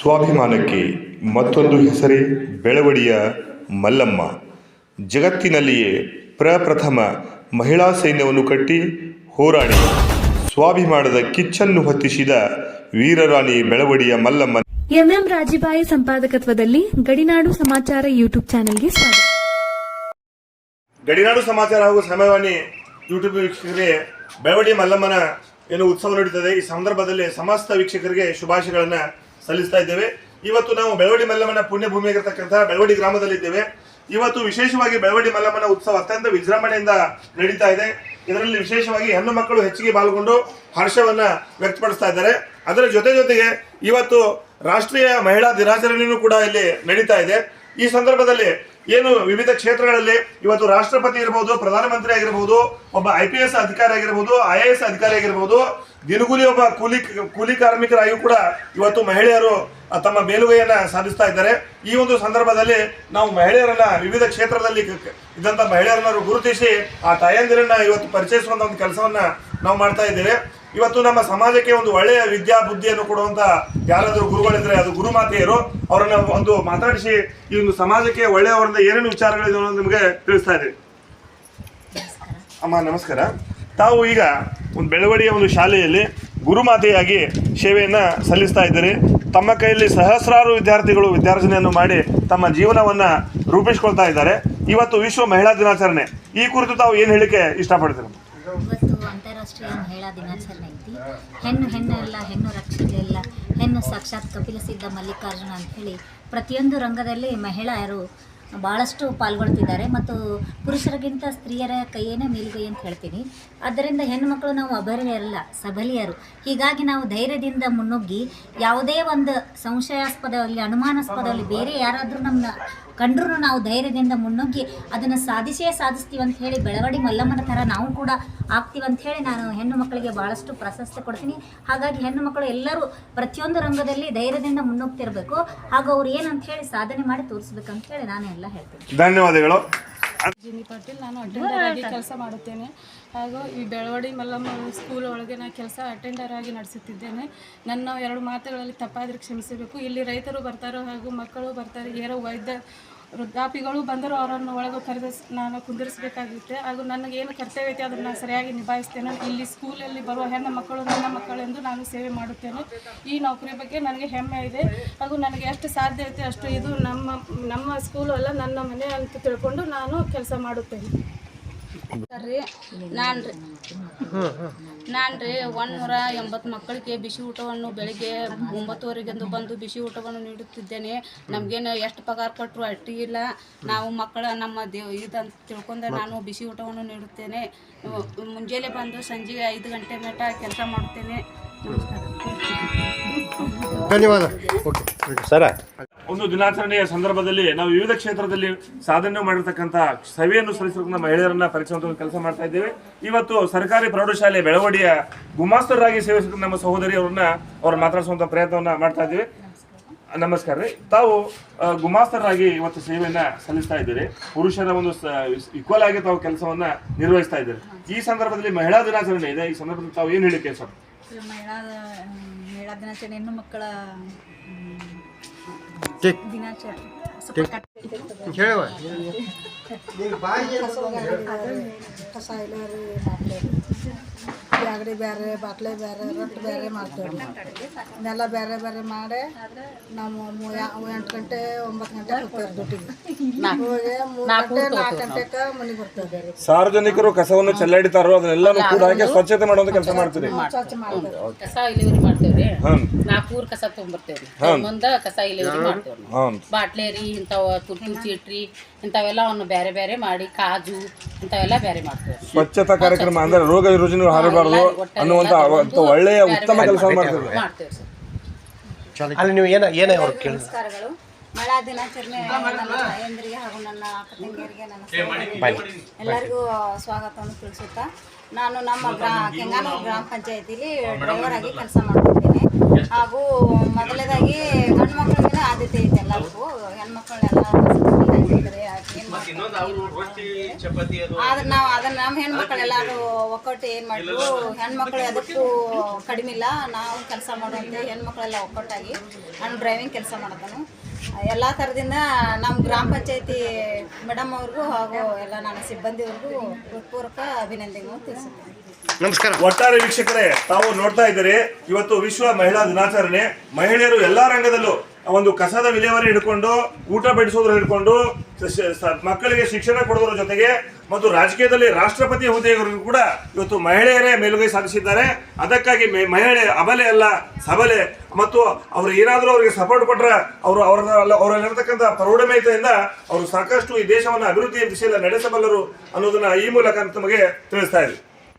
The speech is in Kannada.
ಸ್ವಾಭಿಮಾನಕ್ಕೆ ಮತ್ತೊಂದು ಹೆಸರೇ ಬೆಳವಡಿಯ ಮಲ್ಲಮ್ಮ. ಜಗತ್ತಿನಲ್ಲಿಯೇ ಪ್ರಪ್ರಥಮ ಮಹಿಳಾ ಸೈನ್ಯವನ್ನು ಕಟ್ಟಿ ಹೋರಾಡಿ ಸ್ವಾಭಿಮಾನದ ಕಿಚ್ಚನ್ನು ಹೊತ್ತಿಸಿದ ವೀರರಾಣಿ ಬೆಳವಡಿಯ ಮಲ್ಲಮ್ಮ. ಎಂಎಂ ರಾಜಿಬಾಯಿ ಸಂಪಾದಕತ್ವದಲ್ಲಿ ಗಡಿನಾಡು ಸಮಾಚಾರ ಯೂಟ್ಯೂಬ್ ಚಾನೆಲ್ಗೆ ಸ್ವಾಗತ. ಗಡಿನಾಡು ಸಮಾಚಾರ ಹಾಗೂ ಸಮಯವಾಣಿ ಯೂಟ್ಯೂಬ್ ವೀಕ್ಷಕರಿಗೆ ಬೆಳವಡಿ ಮಲ್ಲಮ್ಮನ ಏನು ಉತ್ಸವ ನಡೀತದೆ ಈ ಸಂದರ್ಭದಲ್ಲಿ ಸಮಸ್ತ ವೀಕ್ಷಕರಿಗೆ ಶುಭಾಶಯಗಳನ್ನ ಸಲ್ಲಿಸ್ತಾ ಇದ್ದೇವೆ. ಇವತ್ತು ನಾವು ಬೆಳವಡಿ ಮಲ್ಲಮ್ಮನ ಪುಣ್ಯಭೂಮಿಯಾಗಿರ್ತಕ್ಕಂತಹ ಬೆಳವಡಿ ಗ್ರಾಮದಲ್ಲಿದ್ದೇವೆ. ಇವತ್ತು ವಿಶೇಷವಾಗಿ ಬೆಳವಡಿ ಮಲ್ಲಮ್ಮನ ಉತ್ಸವ ಅತ್ಯಂತ ವಿಜೃಂಭಣೆಯಿಂದ ನಡೀತಾ ಇದೆ. ಇದರಲ್ಲಿ ವಿಶೇಷವಾಗಿ ಹೆಣ್ಣು ಮಕ್ಕಳು ಹೆಚ್ಚಿಗೆ ಪಾಲ್ಗೊಂಡು ಹರ್ಷವನ್ನ ವ್ಯಕ್ತಪಡಿಸ್ತಾ ಇದ್ದಾರೆ. ಅದರ ಜೊತೆ ಜೊತೆಗೆ ಇವತ್ತು ರಾಷ್ಟ್ರೀಯ ಮಹಿಳಾ ದಿನಾಚರಣೆಯೂ ಕೂಡ ಇಲ್ಲಿ ನಡೀತಾ ಇದೆ. ಈ ಸಂದರ್ಭದಲ್ಲಿ ಏನು ವಿವಿಧ ಕ್ಷೇತ್ರಗಳಲ್ಲಿ ಇವತ್ತು ರಾಷ್ಟ್ರಪತಿ ಇರಬಹುದು ಪ್ರಧಾನಮಂತ್ರಿ ಆಗಿರಬಹುದು ಒಬ್ಬ ಐ ಪಿ ಎಸ್ ಅಧಿಕಾರಿ ಆಗಿರಬಹುದು ಐ ಎ ಎಸ್ ಅಧಿಕಾರಿ ಆಗಿರಬಹುದು ದಿನಗೂಲಿ ಒಬ್ಬ ಕೂಲಿ ಕೂಲಿ ಕಾರ್ಮಿಕರಾಗಿಯೂ ಕೂಡ ಇವತ್ತು ಮಹಿಳೆಯರು ತಮ್ಮ ಮೇಲುಗೈಯನ್ನ ಸಾಧಿಸ್ತಾ ಇದ್ದಾರೆ. ಈ ಒಂದು ಸಂದರ್ಭದಲ್ಲಿ ನಾವು ಮಹಿಳೆಯರನ್ನ ವಿವಿಧ ಕ್ಷೇತ್ರದಲ್ಲಿ ಇದ್ದಂಥ ಮಹಿಳೆಯರನ್ನ ಗುರುತಿಸಿ ಆ ತಾಯಂದಿರನ್ನ ಇವತ್ತು ಪರಿಚಯಿಸುವಂಥ ಒಂದು ಕೆಲಸವನ್ನು ನಾವು ಮಾಡ್ತಾ ಇದ್ದೇವೆ. ಇವತ್ತು ನಮ್ಮ ಸಮಾಜಕ್ಕೆ ಒಂದು ಒಳ್ಳೆಯ ವಿದ್ಯಾ ಬುದ್ಧಿಯನ್ನು ಕೊಡುವಂತ ಯಾರಾದರೂ ಗುರುಗಳಿದ್ರೆ ಅದು ಗುರುಮಾತೆಯರು ಅವರನ್ನು ಒಂದು ಮಾತಾಡಿಸಿ ಈ ಒಂದು ಸಮಾಜಕ್ಕೆ ಒಳ್ಳೆಯವರಿಂದ ಏನೇನು ವಿಚಾರಗಳಿದೆ ಅನ್ನೋದು ನಿಮಗೆ ತಿಳಿಸ್ತಾ ಇದ್ದೀವಿ ಅಮ್ಮ, ನಮಸ್ಕಾರ. ತಾವು ಈಗ ಒಂದು ಬೆಳವಡಿಯ ಒಂದು ಶಾಲೆಯಲ್ಲಿ ಗುರುಮಾತೆಯಾಗಿ ಸೇವೆಯನ್ನು ಸಲ್ಲಿಸ್ತಾ ಇದ್ದೀರಿ. ತಮ್ಮ ಕೈಯಲ್ಲಿ ಸಹಸ್ರಾರು ವಿದ್ಯಾರ್ಥಿಗಳು ವಿದ್ಯಾರ್ಜನೆಯನ್ನು ಮಾಡಿ ತಮ್ಮ ಜೀವನವನ್ನ ರೂಪಿಸ್ಕೊಳ್ತಾ ಇದ್ದಾರೆ. ಇವತ್ತು ವಿಶ್ವ ಮಹಿಳಾ ದಿನಾಚರಣೆ. ಈ ಕುರಿತು ತಾವು ಏನು ಹೇಳಿಕೆ ಇಷ್ಟಪಡ್ತೀರ? ಇವತ್ತು ಅಂತಾರಾಷ್ಟ್ರೀಯ ಮಹಿಳಾ ದಿನಾಚರಣೆ ಐತಿ. ಹೆಣ್ಣು ಹೆಣ್ಣು ಎಲ್ಲ ಹೆಣ್ಣು ರಕ್ಷಣೆ ಎಲ್ಲ ಹೆಣ್ಣು ಸಾಕ್ಷಾತ್ ಕಪಿಲ ಸಿದ್ಧ ಮಲ್ಲಿಕಾರ್ಜುನ ಅಂತ ಹೇಳಿ ಪ್ರತಿಯೊಂದು ರಂಗದಲ್ಲಿ ಮಹಿಳೆಯರು ಭಾಳಷ್ಟು ಪಾಲ್ಗೊಳ್ತಿದ್ದಾರೆ ಮತ್ತು ಪುರುಷರಿಗಿಂತ ಸ್ತ್ರೀಯರ ಕೈಯೇನೇ ಮೇಲುಗೈ ಅಂತ ಹೇಳ್ತೀನಿ. ಆದ್ದರಿಂದ ಹೆಣ್ಣುಮಕ್ಕಳು ನಾವು ಅಬಲೆಯರಲ್ಲ ಸಬಲಿಯರು. ಹೀಗಾಗಿ ನಾವು ಧೈರ್ಯದಿಂದ ಮುನ್ನುಗ್ಗಿ ಯಾವುದೇ ಒಂದು ಸಂಶಯಾಸ್ಪದದಲ್ಲಿ ಅನುಮಾನಾಸ್ಪದದಲ್ಲಿ ಬೇರೆ ಯಾರಾದರೂ ನಮ್ಮನ್ನ ಕಂಡ್ರೂ ನಾವು ಧೈರ್ಯದಿಂದ ಮುನ್ನುಗ್ಗಿ ಅದನ್ನು ಸಾಧಿಸೇ ಸಾಧಿಸ್ತೀವಿ ಅಂತ ಹೇಳಿ ಬೆಳವಡಿ ಮಲ್ಲಮ್ಮನ ಥರ ನಾವು ಕೂಡ ಆಗ್ತೀವಿ ಅಂತ ಹೇಳಿ ನಾನು ಹೆಣ್ಣು ಮಕ್ಕಳಿಗೆ ಭಾಳಷ್ಟು ಪ್ರಶಸ್ತಿ ಕೊಡ್ತೀನಿ. ಹಾಗಾಗಿ ಹೆಣ್ಣು ಮಕ್ಕಳು ಎಲ್ಲರೂ ಪ್ರತಿಯೊಂದು ರಂಗದಲ್ಲಿ ಧೈರ್ಯದಿಂದ ಮುನ್ನುಗ್ತಿರ್ಬೇಕು. ಹಾಗೂ ಅವ್ರು ಏನಂತ ಹೇಳಿ ಸಾಧನೆ ಮಾಡಿ ತೋರಿಸ್ಬೇಕಂತ ಹೇಳಿ ನಾನು ಎಲ್ಲ ಹೇಳ್ತೀನಿ. ಧನ್ಯವಾದಗಳು. ಜಿನಿ ಪಾಟೀಲ್ ನಾನು ಅಟೆಂಡರ್ ಆಗಿ ಕೆಲಸ ಮಾಡುತ್ತೇನೆ. ಹಾಗೂ ಈ ಬೆಳವಡಿ ಮಲ್ಲಮ್ಮ ಸ್ಕೂಲ್ ಒಳಗೆ ನಾನು ಕೆಲಸ ಅಟೆಂಡರ್ ಆಗಿ ನಡೆಸುತ್ತಿದ್ದೇನೆ. ನನ್ನ ಎರಡು ಮಾತುಗಳಲ್ಲಿ ತಪ್ಪಾದರೆ ಕ್ಷಮಿಸಬೇಕು. ಇಲ್ಲಿ ರೈತರು ಬರ್ತಾರೋ ಹಾಗೂ ಮಕ್ಕಳು ಬರ್ತಾರೆ ಯಾರೋ ವೈದ್ಯ ವೃದ್ಧಾಪಿಗಳು ಬಂದರೂ ಅವರನ್ನು ಒಳಗೆ ಕರೆದ ನಾನು ಕುಂದಿರಿಸಬೇಕಾಗುತ್ತೆ. ಹಾಗೂ ನನಗೆ ಏನು ಕರ್ತವ್ಯ ಐತೆ ಅದನ್ನು ನಾನು ಸರಿಯಾಗಿ ನಿಭಾಯಿಸ್ತೇನೆ. ಇಲ್ಲಿ ಸ್ಕೂಲಲ್ಲಿ ಬರುವ ಹೆಣ್ಣು ಮಕ್ಕಳು, ನನ್ನ ಮಕ್ಕಳೆಂದು ನಾನು ಸೇವೆ ಮಾಡುತ್ತೇನೆ. ಈ ನೌಕರಿ ಬಗ್ಗೆ ನನಗೆ ಹೆಮ್ಮೆ ಇದೆ. ಹಾಗೂ ನನಗೆ ಎಷ್ಟು ಸಾಧ್ಯ ಐತೆ ಅಷ್ಟು ಇದು ನಮ್ಮ ನಮ್ಮ ಸ್ಕೂಲು ಅಲ್ಲ ನನ್ನ ಮನೆ ಅಂತ ತಿಳ್ಕೊಂಡು ನಾನು ಕೆಲಸ ಮಾಡುತ್ತೇನೆ. ರೀ ನಾನು ರೀ ನಾನು ರೀ ಒಂದುನೂರ ಎಂಬತ್ತು ಮಕ್ಕಳಿಗೆ ಬಿಸಿ ಊಟವನ್ನು ಬೆಳಿಗ್ಗೆ ಒಂಬತ್ತುವರೆಗೆಂದು ಬಂದು ಬಿಸಿ ಊಟವನ್ನು ನೀಡುತ್ತಿದ್ದೇನೆ. ನಮಗೇನು ಎಷ್ಟು ಪಗಾರ ಕೊಟ್ಟರು ಅಟ್ಟಿ ಇಲ್ಲ. ನಾವು ಮಕ್ಕಳ ನಮ್ಮ ದೇವ್ ಇದಂತ ತಿಳ್ಕೊಂಡೆ ನಾನು ಬಿಸಿ ಊಟವನ್ನು ನೀಡುತ್ತೇನೆ. ಮುಂಜಾನೆ ಬಂದು ಸಂಜೆ ಐದು ಗಂಟೆ ಮಟ್ಟ ಕೆಲಸ ಮಾಡುತ್ತೇನೆ ನಮಸ್ಕಾರ. ಧನ್ಯವಾದ. ಓಕೆ. ಸರ. ಒಂದು ದಿನಾಚರಣೆಯ ಸಂದರ್ಭದಲ್ಲಿ ನಾವು ವಿವಿಧ ಕ್ಷೇತ್ರದಲ್ಲಿ ಸಾಧನೆ ಮಾಡಿರ್ತಕ್ಕಂಥ ಸೇವೆಯನ್ನು ಸಲ್ಲಿಸಿರ್ತಕ್ಕಂಥ ಮಹಿಳೆಯರನ್ನ ಪರಿಚಯ ಕೆಲಸ ಮಾಡ್ತಾ ಇದ್ದೇವೆ. ಇವತ್ತು ಸರ್ಕಾರಿ ಪ್ರೌಢಶಾಲೆ ಬೆಳವಡಿಯ ಗುಮಾಸ್ತರಾಗಿ ಸೇವಿಸಿದ ನಮ್ಮ ಸಹೋದರಿ ಅವ್ರನ್ನ ಅವ್ರ ಮಾತಾಡಿಸುವಂತ ಪ್ರಯತ್ನವನ್ನ ಮಾಡ್ತಾ ಇದ್ದೇವೆ. ನಮಸ್ಕಾರ ರೀ. ತಾವು ಗುಮಾಸ್ತರಾಗಿ ಇವತ್ತು ಸೇವೆಯನ್ನ ಸಲ್ಲಿಸ್ತಾ ಇದ್ದೀರಿ. ಪುರುಷರ ಒಂದು ಈಕ್ವಲ್ ಆಗಿ ತಾವು ಕೆಲಸವನ್ನ ನಿರ್ವಹಿಸ್ತಾ ಇದ್ದೀರಿ. ಈ ಸಂದರ್ಭದಲ್ಲಿ ಮಹಿಳಾ ದಿನಾಚರಣೆ ಇದೆ. ಈ ಸಂದರ್ಭದಲ್ಲಿ ತಾವು ಏನು ಹೇಳಿ ಸರ್? ಮಹಿಳಾ ಮಹಿಳಾ ದಿನಾಚರಣೆ ಹೆಣ್ಣು ಮಕ್ಕಳ केक खेळ बाय ಬ್ಯಾಗಡಿ ಬೇರೆ ಬಾಟ್ಲೆ ಬೇರೆ ರೊಟ್ಟಿ ಬೇರೆ ಮಾಡ್ತೇವೆ ಇದೆಲ್ಲ ಬೇರೆ ಬೇರೆ ಮಾಡಿ ನಾವು ಎಂಟು ಗಂಟೆ ಒಂಬತ್ತು ಗಂಟೆ ಹೋಗ್ತೇವೆ ದುಡ್ಡಿಗೆ ಹೋಗಿ ಮೂರು ಗಂಟೆ ನಾಲ್ಕು ಗಂಟೆಗೆ ಮನೆಗೆ ಬರ್ತೇವೆ ಸಾರ್ವಜನಿಕರು ಕಸವನ್ನು ಚೆಲ್ಲಾಡಿತಾರೋ ಅದನ್ನೆಲ್ಲಾನು ಕೂಡ ಹಾಕಿ ಸ್ವಚ್ಛತೆ ಮಾಡೋದು ಕೆಲಸ ಮಾಡ್ತೀರಿ. ಸ್ವಚ್ಛ ಮಾಡ್ತೇವೆ ಕಸ ಇಲ್ಲಿ ಮಾಡ್ತೇವ್ರಿ. ನಾಲ್ಕು ಊರ್ ಕಸ ತೊಗೊಂಬರ್ತೇವ್ರಿ. ಮುಂದ ಕಸ ಇಲ್ಲಿ ಮಾಡ್ತೇವ್ರಿ ಬಾಟ್ಲೆ ರೀ ಇಂಥವ ತುರ್ತು ಚೀಟ್ರಿ ಇಂಥವೆಲ್ಲವನ್ನು ಬೇರೆ ಬೇರೆ ಮಾಡಿ ಕಾಜು ಇಂಥವೆಲ್ಲ ಬೇರೆ ಮಾಡ್ತೇವೆ ಸ್ವಚ್ಛತಾ ಕಾರ್ಯಕ್ರಮ ಅಂದ್ರೆ ರೋಗ ರುಜಿನಗಳು ಹರಬಾರದು ಅನ್ನುವಂತ ಅವಂತ ಒಳ್ಳೆಯ ಉತ್ತಮ ಕೆಲಸ ಮಾಡ್ತಿದ್ರು ಮಾಡ್ತೇವ್ರಿ ಸರ್ ಅಲ್ಲಿ ನೀವು ಏನ ಏನ ಅವ್ರು ಕೇಳಿ ನಮಸ್ಕಾರಗಳು. ಮಹಿಳಾ ದಿನಾಚರಣೆ ನನ್ನ ತಾಯಂದಿರಿಗೆ ಹಾಗೂ ನನ್ನ ಅಕ್ಕ ತಂಗಿಯರಿಗೆ ನನ್ನ ಸಹೋದರಿಯರಿಗೆ ಎಲ್ಲರಿಗೂ ಸ್ವಾಗತವನ್ನು ತಿಳಿಸುತ್ತಾ ನಾನು ನಮ್ಮ ಗ್ರಾ ಕೆಂಗಾನೂರು ಗ್ರಾಮ ಪಂಚಾಯತಿಲಿ ಡ್ರೈವರ್ ಆಗಿ ಕೆಲಸ ಮಾಡ್ತಿದ್ದೇನೆ. ಹಾಗೂ ಮೊದಲನೇದಾಗಿ ಗಂಡು ಮಕ್ಕಳಿಗೆ ಆದ್ಯತೆ ಐತೆ ಎಲ್ಲರಿಗೂ ಹೆಣ್ಮಕ್ಳನ್ನೆಲ್ಲ ಏನು ಮಾಡ್ತಾರೆ ಆದ್ರೆ ನಾವು ಅದನ್ನ ನಮ್ಮ ಹೆಣ್ಮಕ್ಳು ಎಲ್ಲಾರು ಒಕ್ಕಟ್ಟು ಏನ್ ಮಾಡಿದ್ರು ಹೆಣ್ಮಕ್ಳು ಅದಕ್ಕೂ ಕಡಿಮೆ ಇಲ್ಲ. ನಾವು ಕೆಲಸ ಮಾಡುವಂತೆ ಹೆಣ್ಮಕ್ಳೆಲ್ಲ ಒಕ್ಕಟ್ಟಾಗಿ ನಾನು ಡ್ರೈವಿಂಗ್ ಕೆಲಸ ಮಾಡ್ತಾನು ಎಲ್ಲ ಥರದಿಂದ ನಮ್ಮ ಗ್ರಾಮ ಪಂಚಾಯತಿ ಮೇಡಮ್ ಅವ್ರಿಗೂ ಹಾಗೂ ಎಲ್ಲ ನನ್ನ ಸಿಬ್ಬಂದಿವ್ರಿಗೂ ಹೃತ್ಪೂರ್ವಕ ಅಭಿನಂದನೆಗಳು ತಿಳಿಸುತ್ತೇನೆ. ನಮಸ್ಕಾರ. ಒಟ್ಟಾರೆ ವೀಕ್ಷಕರೇ ತಾವು ನೋಡ್ತಾ ಇದ್ದೀರಿ ಇವತ್ತು ವಿಶ್ವ ಮಹಿಳಾ ದಿನಾಚರಣೆ. ಮಹಿಳೆಯರು ಎಲ್ಲಾ ರಂಗದಲ್ಲೂ ಒಂದು ಕಸದ ವಿಲೇವಾರಿ ಹಿಡ್ಕೊಂಡು ಊಟ ಬಡಿಸೋದ್ರ ಹಿಡ್ಕೊಂಡು ಮಕ್ಕಳಿಗೆ ಶಿಕ್ಷಣ ಕೊಡೋದ್ರ ಜೊತೆಗೆ ಮತ್ತು ರಾಜಕೀಯದಲ್ಲಿ ರಾಷ್ಟ್ರಪತಿ ಹುದ್ದೆಗಳು ಕೂಡ ಇವತ್ತು ಮಹಿಳೆಯರೇ ಮೇಲುಗೈ ಸಾಧಿಸಿದ್ದಾರೆ. ಅದಕ್ಕಾಗಿ ಮಹಿಳೆ ಅಬಲೆ ಅಲ್ಲ, ಸಬಲೆ. ಮತ್ತು ಅವರು ಏನಾದರೂ ಅವರಿಗೆ ಸಪೋರ್ಟ್ ಕೊಟ್ಟರೆ ಅವರು ಅವರ ಅವರಲ್ಲಿರತಕ್ಕಂಥ ಪ್ರೌಢಮಯತೆಯಿಂದ ಅವರು ಸಾಕಷ್ಟು ಈ ದೇಶವನ್ನು ಅಭಿವೃದ್ಧಿಯ ದಿಶೆಯಲ್ಲಿ ನಡೆಸಬಲ್ಲರು ಅನ್ನೋದನ್ನ ಈ ಮೂಲಕ ತಮಗೆ ತಿಳಿಸ್ತಾ ಇದ್ದೀವಿ